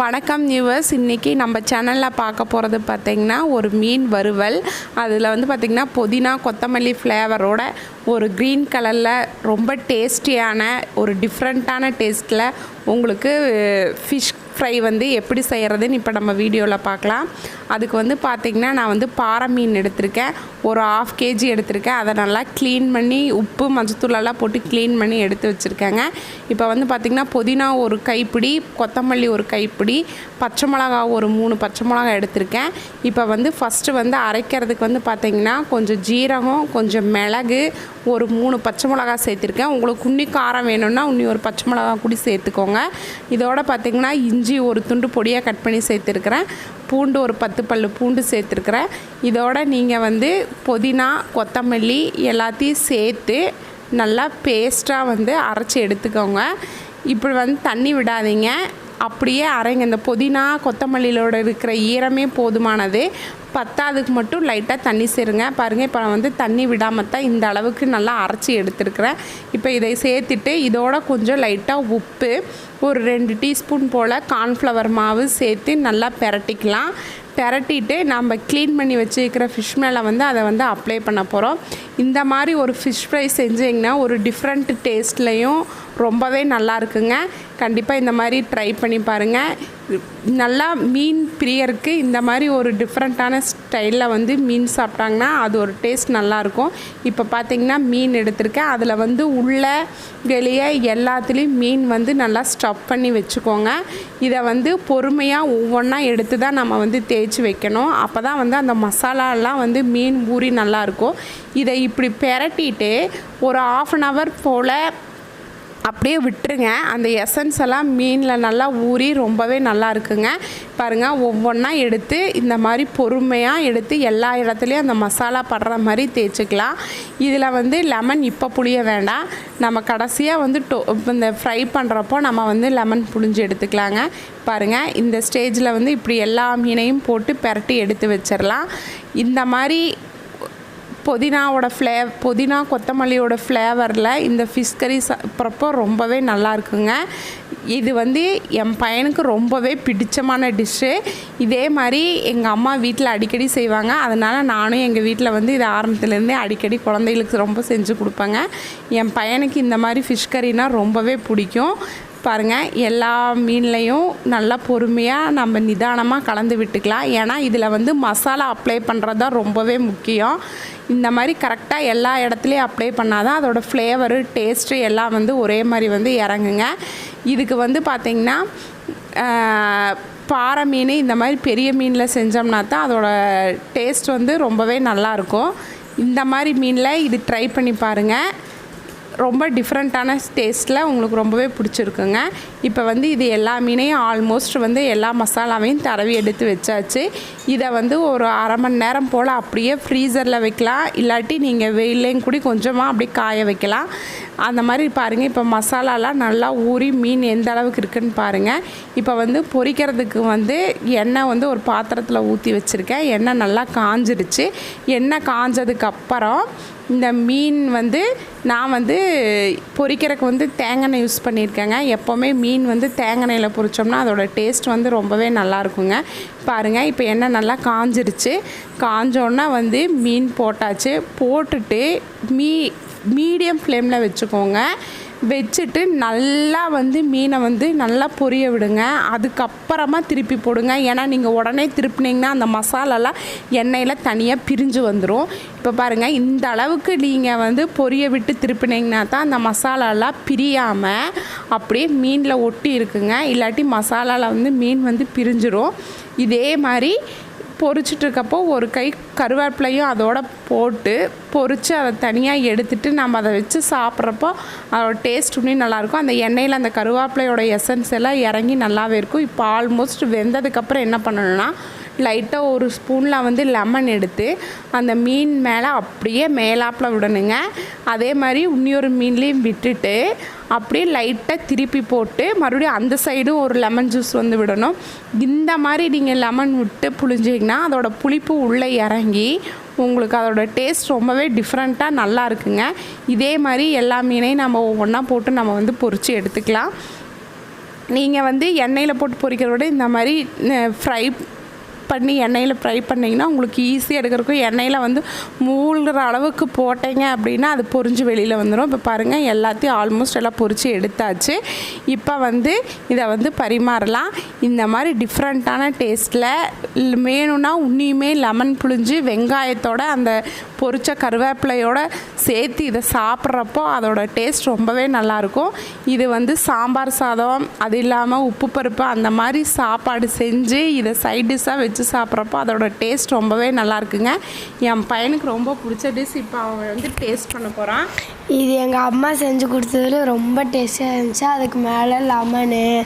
வணக்கம் நியூவர்ஸ் இன்றைக்கி நம்ம சேனலில் பார்க்க போகிறது பார்த்திங்கன்னா ஒரு மீன் வறுவல். அதில் வந்து பார்த்திங்கன்னா புதினா கொத்தமல்லி ஃப்ளேவரோட ஒரு க்ரீன் கலரில் ரொம்ப டேஸ்டியான ஒரு டிஃப்ரெண்ட்டான டேஸ்ட்டில் உங்களுக்கு ஃபிஷ் ஃப்ரை வந்து எப்படி செய்கிறதுன்னு இப்போ நம்ம வீடியோவில் பார்க்கலாம் அதுக்கு வந்து பார்த்திங்கன்னா நான் வந்து பாறை மீன் எடுத்திருக்கேன். ஒரு ஆஃப் கேஜி எடுத்திருக்கேன். அதை நல்லா க்ளீன் பண்ணி உப்பு மஞ்சத்தூளெல்லாம் போட்டு க்ளீன் பண்ணி எடுத்து வச்சுருக்கேங்க. இப்போ வந்து பார்த்திங்கன்னா புதினா ஒரு கைப்பிடி கொத்தமல்லி ஒரு கைப்பிடி பச்சை மிளகா ஒரு மூணு பச்சை மிளகா எடுத்திருக்கேன். இப்போ வந்து ஃபஸ்ட்டு வந்து அரைக்கிறதுக்கு வந்து பார்த்திங்கன்னா கொஞ்சம் ஜீரகம் கொஞ்சம் மிளகு ஒரு மூணு பச்சை மிளகா சேர்த்துருக்கேன். உங்களுக்கு உன்னி காரம் வேணும்னா உன்னி ஒரு பச்சை மிளகா கூடி சேர்த்துக்கோங்க. இதோட பார்த்திங்கன்னா இஞ்சி ஒரு துண்டு பொடியாக கட் பண்ணி சேர்த்துருக்குறேன். பூண்டு ஒரு பத்து பல்லு பூண்டு சேர்த்துருக்குறேன். இதோட நீங்கள் வந்து புதினா கொத்தமல்லி எல்லாத்தையும் சேர்த்து நல்லா பேஸ்ட்டாக வந்து அரைச்சி எடுத்துக்கோங்க. இப்படி வந்து தண்ணி விடாதீங்க. அப்படியே அரைங்க. இந்த புதினா கொத்தமல்லியிலோட இருக்கிற ஈரமே போதுமானது. பத்தாவதுக்கு மட்டும் லைட்டாக தண்ணி சேருங்க. பாருங்கள் இப்போ நான் வந்து தண்ணி விடாமல் தான் இந்த அளவுக்கு நல்லா அரைச்சி எடுத்துருக்கிறேன். இப்போ இதை சேர்த்துட்டு இதோட கொஞ்சம் லைட்டாக உப்பு ஒரு ரெண்டு டீஸ்பூன் போல் கார்ன்ஃப்ளவர் மாவு சேர்த்து நல்லா பெரட்டிக்கலாம். பெரட்டிட்டு நம்ம க்ளீன் பண்ணி வச்சுருக்கிற ஃபிஷ் மேலே வந்து அதை வந்து அப்ளை பண்ண போகிறோம் இந்த மாதிரி ஒரு ஃபிஷ் ஃப்ரை செஞ்சிங்கன்னா ஒரு டிஃப்ரெண்ட் டேஸ்ட்லேயும் ரொம்பவே நல்லா இருக்குங்க கண்டிப்பாக இந்த மாதிரி ட்ரை பண்ணி பாருங்கள் நல்லா மீன் பிரியருக்கு இந்த மாதிரி ஒரு டிஃப்ரெண்ட்டான ஸ்டைலில் வந்து மீன் சாப்பிட்டாங்கன்னா அது ஒரு டேஸ்ட் நல்லாயிருக்கும். இப்போ பார்த்தீங்கன்னா மீன் எடுத்திருக்கேன். அதில் வந்து உள்ள வெளியே எல்லாத்துலேயும் மீன் வந்து நல்லா ஸ்டப் பண்ணி வச்சுக்கோங்க. இதை வந்து பொறுமையாக ஒவ்வொன்றா எடுத்து தான் நம்ம வந்து தேய்ச்சி வைக்கணும். அப்போ தான் வந்து அந்த மசாலாலாம் வந்து மீன் ஊறி நல்லாயிருக்கும். இதை இப்படி பெரட்டிட்டு ஒரு ஆஃப் அன் ஹவர் போல் அப்படியே விட்டுருங்க. அந்த எசன்ஸ் எல்லாம் மீனில் நல்லா ஊறி ரொம்பவே நல்லா இருக்குங்க. பாருங்கள் ஒவ்வொன்றா எடுத்து இந்த மாதிரி பொறுமையாக எடுத்து எல்லா இடத்துலையும் அந்த மசாலா படுற மாதிரி தேய்ச்சிக்கலாம். இதில் வந்து லெமன் இப்போ புளிய வேண்டாம். நம்ம கடைசியாக வந்து டோ இந்த ஃப்ரை பண்ணுறப்போ நம்ம வந்து லெமன் புளிஞ்சு எடுத்துக்கலாங்க. பாருங்கள் இந்த ஸ்டேஜில் வந்து இப்படி எல்லா மீனையும் போட்டு பெரட்டி எடுத்து வச்சிடலாம் இந்த மாதிரி புதினாவோட ஃப்ளே புதினா கொத்தமல்லியோட ஃப்ளேவரில் இந்த ஃபிஷ் கறி சாப்பிட்றப்போ ரொம்பவே நல்லா இருக்குங்க. இது வந்து என் பையனுக்கு ரொம்பவே பிடிச்சமான டிஷ்ஷு இதே மாதிரி எங்கள் அம்மா வீட்டில் அடிக்கடி செய்வாங்க. அதனால் நானும் எங்கள் வீட்டில் வந்து இது ஆரம்பத்துலேருந்தே அடிக்கடி குழந்தைகளுக்கு ரொம்ப செஞ்சு கொடுப்பேங்க. என் பையனுக்கு இந்த மாதிரி ஃபிஷ் கறினால் ரொம்பவே பிடிக்கும். பாருங்கள் எல்லா மீன்லேயும் நல்லா பொறுமையாக நம்ம நிதானமாக கலந்து விட்டுக்கலாம். ஏன்னா இதில் வந்து மசாலா அப்ளை பண்ணுறது தான் ரொம்பவே முக்கியம். இந்த மாதிரி கரெக்டாக எல்லா இடத்துலையும் அப்ளை பண்ணால் தான் அதோடய ஃப்ளேவரு டேஸ்ட்டு எல்லாம் வந்து ஒரே மாதிரி வந்து இறங்குங்க. இதுக்கு வந்து பார்த்திங்கன்னா பாறை மீன் இந்த மாதிரி பெரிய மீனில் செஞ்சோம்னா தான் அதோட டேஸ்ட் வந்து ரொம்பவே நல்லாயிருக்கும் இந்த மாதிரி மீனில் இது ட்ரை பண்ணி பாருங்கள் ரொம்ப டிஃப்ரெண்ட்டான டேஸ்ட்டில் உங்களுக்கு ரொம்பவே பிடிச்சிருக்குங்க. இப்போ வந்து இது எல்லா மீனையும் ஆல்மோஸ்ட் வந்து எல்லா மசாலாவையும் தடவி எடுத்து வச்சாச்சு. இதை வந்து ஒரு அரை மணி நேரம் போல் அப்படியே ஃப்ரீசரில் வைக்கலாம். இல்லாட்டி நீங்கள் வெயிலையும் கூடி கொஞ்சமாக அப்படியே காய வைக்கலாம். அந்த மாதிரி பாருங்கள் இப்போ மசாலாலாம் நல்லா ஊறி மீன் எந்த அளவுக்கு இருக்குன்னு பாருங்கள் இப்போ வந்து பொரிக்கிறதுக்கு வந்து எண்ணெய் வந்து ஒரு பாத்திரத்தில் ஊற்றி வச்சுருக்கேன். எண்ணெய் நல்லா காஞ்சிருச்சு. எண்ணெய் காஞ்சதுக்கு அப்புறம் இந்த மீன் வந்து நான் வந்து பொரிக்கிறதுக்கு வந்து தேங்காய் எண்ணெய் யூஸ் பண்ணியிருக்கேங்க. எப்போவுமே மீன் வந்து தேங்காய் எண்ணெயில் அதோடய அதோட டேஸ்ட் வந்து ரொம்பவே நல்லாயிருக்குங்க பாருங்கள் இப்போ என்ன நல்லா காஞ்சிருச்சு. காஞ்சோன்னா வந்து மீன் போட்டாச்சு. போட்டுட்டு மீ மீடியம் ஃப்ளேமில் வச்சுக்கோங்க. வச்சுட்டு நல்லா வந்து மீனை வந்து நல்லா பொரிய விடுங்க. அதுக்கப்புறமா திருப்பி போடுங்க. ஏன்னா நீங்கள் உடனே திருப்பினீங்கன்னா அந்த மசாலாலாம் எண்ணெயில் தனியாக பிரிஞ்சு வந்துடும் இப்போ பாருங்கள் இந்த அளவுக்கு நீங்கள் வந்து பொரிய விட்டு திருப்பினீங்கன்னா தான் அந்த மசாலாலாம் பிரியாமல் அப்படியே மீனில் ஒட்டி இருக்குங்க. இல்லாட்டி மசாலாவில் வந்து மீன் வந்து பிரிஞ்சிடும் இதே மாதிரி பொரிச்சிட்ருக்கப்போ ஒரு கை கருவேப்பிலையும் அதோட போட்டு பொரித்து அதை தனியாக எடுத்துட்டு நம்ம அதை வச்சு சாப்பிட்றப்போ அதோட டேஸ்ட் இன்னும் நல்லாயிருக்கும். அந்த எண்ணெயில் அந்த கருவேப்பிலையோட எசன்ஸ் எல்லாம் இறங்கி நல்லாவே இருக்கும். இப்போ ஆல்மோஸ்ட் வெந்ததுக்கப்புறம் என்ன பண்ணணும்னா லைட்டாக ஒரு ஸ்பூனில் வந்து லெமன் எடுத்து அந்த மீன் மேலே அப்படியே மேலாப்பில் விடணுங்க. அதே மாதிரி இன்னொரு மீன்லேயும் விட்டுட்டு அப்படியே லைட்டாக திருப்பி போட்டு மறுபடியும் அந்த சைடும் ஒரு லெமன் ஜூஸ் வந்து விடணும். இந்த மாதிரி நீங்கள் லெமன் விட்டு புளிஞ்சிங்கன்னா அதோட புளிப்பு உள்ளே இறங்கி உங்களுக்கு அதோட டேஸ்ட் ரொம்பவே டிஃப்ரெண்ட்டாக நல்லா இருக்குங்க. இதே மாதிரி எல்லா மீனையும் நம்ம ஒவ்வொன்றா போட்டு நம்ம வந்து பொரித்து எடுத்துக்கலாம். நீங்கள் வந்து எண்ணெயில் போட்டு பொரிக்கிறத விட இந்த மாதிரி ஃப்ரை பண்ணி எண்ணெயில் ஃப்ரை பண்ணிங்கன்னா உங்களுக்கு ஈஸியாக எடுக்கிறதுக்கும் எண்ணெயில் வந்து மூழ்கிற அளவுக்கு போட்டீங்க அப்படின்னா அது பொரிஞ்சு வெளியில் வந்துடும் இப்போ பாருங்கள் எல்லாத்தையும் ஆல்மோஸ்ட் எல்லாம் பொறிச்சு எடுத்தாச்சு. இப்போ வந்து இதை வந்து பரிமாறலாம். இந்த மாதிரி டிஃப்ரெண்ட்டான டேஸ்ட்டில் வேணும்னா உன்னியுமே லெமன் புழிஞ்சு வெங்காயத்தோட அந்த பொறிச்ச கருவேப்பிலையோட சேர்த்து இதை சாப்பிட்றப்போ அதோட டேஸ்ட் ரொம்பவே நல்லாயிருக்கும். இது வந்து சாம்பார் சாதம் அது இல்லாமல் உப்பு பருப்பு அந்த மாதிரி சாப்பாடு செஞ்சு இதை சைட் டிஷ்ஷாக வச்சு சாப்பிட்றப்போ அதோட டேஸ்ட் ரொம்பவே நல்லா இருக்குங்க என் பையனுக்கு ரொம்ப பிடிச்ச டிஷ் இப்போ அவன் வந்து டேஸ்ட் பண்ண போகிறான் இது எங்கள் அம்மா செஞ்சு கொடுத்ததுல ரொம்ப டேஸ்டியாக இருந்துச்சு. அதுக்கு மேலே லெமனு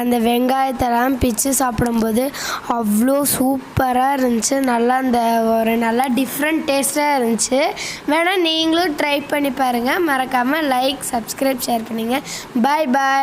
அந்த வெங்காயத்தெல்லாம் பிச்சு சாப்பிடும்போது அவ்வளோ சூப்பராக இருந்துச்சு. நல்லா அந்த ஒரு நல்லா டிஃப்ரெண்ட் டேஸ்ட்டாக இருந்துச்சு. வேணால் நீங்களும் ட்ரை பண்ணி பாருங்கள் மறக்காமல் லைக் சப்ஸ்கிரைப் ஷேர் பண்ணுங்கள் பாய் பாய்